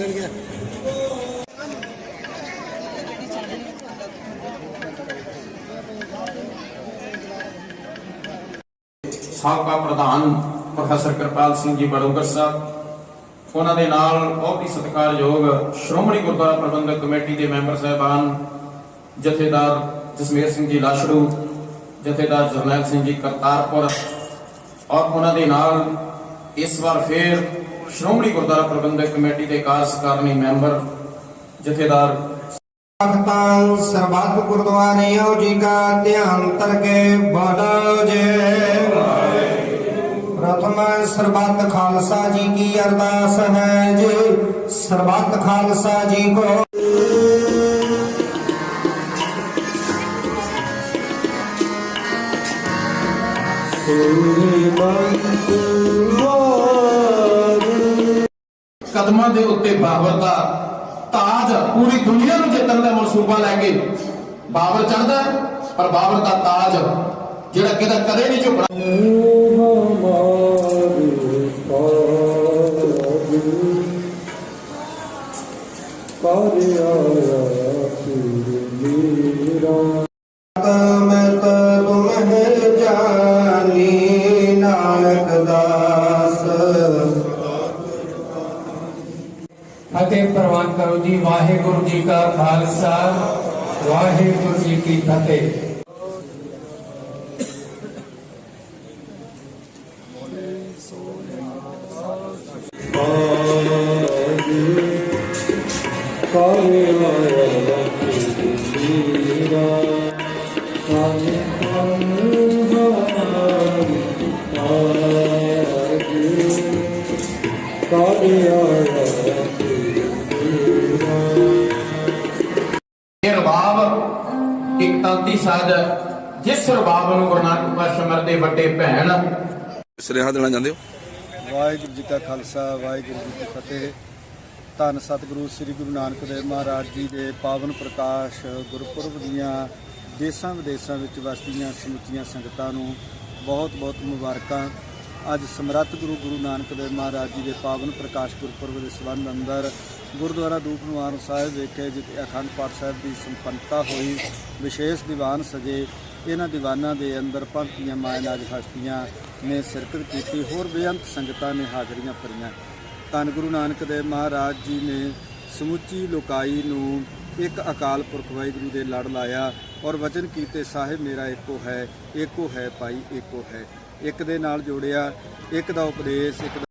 ਲੱਗਣਗੇ ਸਾਬਕਾ ਪ੍ਰਧਾਨ ਪ੍ਰੋਫੈਸਰ ਕਿਰਪਾਲ ਸਿੰਘ ਜੀ ਬੜੋਗਰ ਸਾਹਿਬ, ਉਹਨਾਂ ਦੇ ਨਾਲ ਬਹੁਤ ਹੀ ਸਤਿਕਾਰਯੋਗ ਸ਼੍ਰੋਮਣੀ ਗੁਰਦੁਆਰਾ ਪ੍ਰਬੰਧਕ ਕਮੇਟੀ ਦੇ ਮੈਂਬਰ ਸਾਹਿਬਾਨ, ਜਥੇਦਾਰ ਜਸਮੇਰ ਸਿੰਘ ਜੀ ਲਾਸ਼ੜੂ ਜਥੇਦਾਰ ਜਰਨੈਲ ਸਿੰਘ ਜੀ ਕਰਤਾਰਪੁਰ, ਔਰ ਉਹਨਾਂ ਦੇ ਨਾਲ ਇਸ ਵਾਰ ਫੇਰ ਸ਼੍ਰੋਮਣੀ ਗੁਰਦੁਆਰਾ ਪ੍ਰਬੰਧਕ ਕਮੇਟੀ ਦੇ ਕਾਰਜਕਾਰਨੀ ਮੈਂਬਰ ਜਥੇਦਾਰ ਭਗਤਾਂ ਸਰਬੱਤ ਗੁਰਦੁਆਰਿਓ ਜੀ ਕਾ ਧਿਆਨ ਤਰਕੇ ਬੋਲੋ ਜੇ। ਪ੍ਰਥਮ ਸਰਬੱਤ ਖਾਲਸਾ ਜੀ ਕੀ ਅਰਦਾਸ ਹੈ ਜੀ। ਸਰਬੱਤ ਖਾਲਸਾ ਜੀ ਕੋ ਕਦਮਾਂ ਦੇ ਉੱਤੇ ਬਾਬਰ ਦਾ ਤਾਜ ਪੂਰੀ ਦੁਨੀਆ ਨੂੰ ਜਿੱਤਣ ਦਾ ਮਨਸੂਬਾ ਲੈ ਕੇ ਬਾਬਰ ਚੜਦਾ ਪਰ ਬਾਬਰ ਦਾ ਤਾਜ ਜਿਹੜਾ ਕਿਤੇ ਕਦੇ ਨਹੀਂ ਝੁਕਣਾ। ਮੈਂ ਤੁਮਹਿ ਜਾਨੀ ਨਾਨਕ ਦਾਸ ਫਤਿਹ ਪ੍ਰਵਾਨ ਕਰੋ ਜੀ ਵਾਹਿਗੁਰੂ ਜੀ ਕਾ ਖਾਲਸਾ ਵਾਹਿਗੁਰੂ ਜੀ ਕੀ ਫਤਿਹ। ਤਲਤੀ ਸਾਜ ਜਿਸ ਰਬਾਬ ਨੂੰ ਗੁਰੂ ਨਾਨਕ ਪਾਤਸ਼ਾਹ ਮਰਦੇ ਵੱਡੇ ਭੈਣ ਸੁਨੇਹਾ ਦੇਣਾ ਚਾਹੁੰਦੇ ਹੋ? ਵਾਹਿਗੁਰੂ ਜੀ ਕਾ ਖਾਲਸਾ ਵਾਹਿਗੁਰੂ ਜੀ ਕੀ ਫਤਿਹ। ਧੰਨ ਸਤਿਗੁਰੂ ਸ੍ਰੀ ਗੁਰੂ ਨਾਨਕ ਦੇਵ ਮਹਾਰਾਜ ਜੀ ਦੇ ਪਾਵਨ ਪ੍ਰਕਾਸ਼ ਗੁਰਪੁਰਬ ਦੀਆਂ ਦੇਸ਼ਾਂ ਵਿਦੇਸ਼ਾਂ ਵਿੱਚ ਵਸਦੀਆਂ ਸਮੁੱਚੀਆਂ ਸੰਗਤਾਂ ਨੂੰ ਬਹੁਤ ਬਹੁਤ ਮੁਬਾਰਕਾਂ। ਅੱਜ ਸਮਰੱਥ ਗੁਰੂ ਗੁਰੂ ਨਾਨਕ ਦੇਵ ਮਹਾਰਾਜ ਜੀ ਦੇ ਪਾਵਨ ਪ੍ਰਕਾਸ਼ ਗੁਰਪੁਰਬ ਦੇ ਸੰਬੰਧ ਅੰਦਰ ਗੁਰਦੁਆਰਾ ਦੂਖ ਨਿਵਾਰਨ ਸਾਹਿਬ ਵਿਖੇ ਜਿੱਥੇ ਅਖੰਡ ਪਾਠ ਸਾਹਿਬ ਦੀ ਸੰਪੰਨਤਾ ਹੋਈ ਵਿਸ਼ੇਸ਼ ਦੀਵਾਨ ਸਜੇ। ਇਹਨਾਂ ਦੀਵਾਨਾਂ ਦੇ ਅੰਦਰ ਪੰਕਤੀਆਂ, ਮਾਇਨਾਜ ਹਸਤੀਆਂ ਨੇ ਸ਼ਿਰਕਤ ਕੀਤੀ, ਹੋਰ ਬੇਅੰਤ ਸੰਗਤਾਂ ਨੇ ਹਾਜ਼ਰੀਆਂ ਭਰੀਆਂ। ਧੰਨ ਗੁਰੂ ਨਾਨਕ ਦੇਵ ਮਹਾਰਾਜ ਜੀ ਨੇ ਸਮੁੱਚੀ ਲੋਕਾਈ ਨੂੰ ਇੱਕ ਅਕਾਲ ਪੁਰਖ ਵਾਹਿਗੁਰੂ ਦੇ ਲੜ ਲਾਇਆ ਔਰ ਵਚਨ ਕੀਤੇ, ਸਾਹਿਬ, ਮੇਰਾ ਇੱਕੋ ਹੈ ਇੱਕੋ ਹੈ ਭਾਈ, ਇੱਕੋ ਹੈ। ਇੱਕ ਦੇ ਨਾਲ ਜੋੜਿਆ, ਇੱਕ ਦਾ ਉਪਦੇਸ਼, ਇੱਕ ਦਾ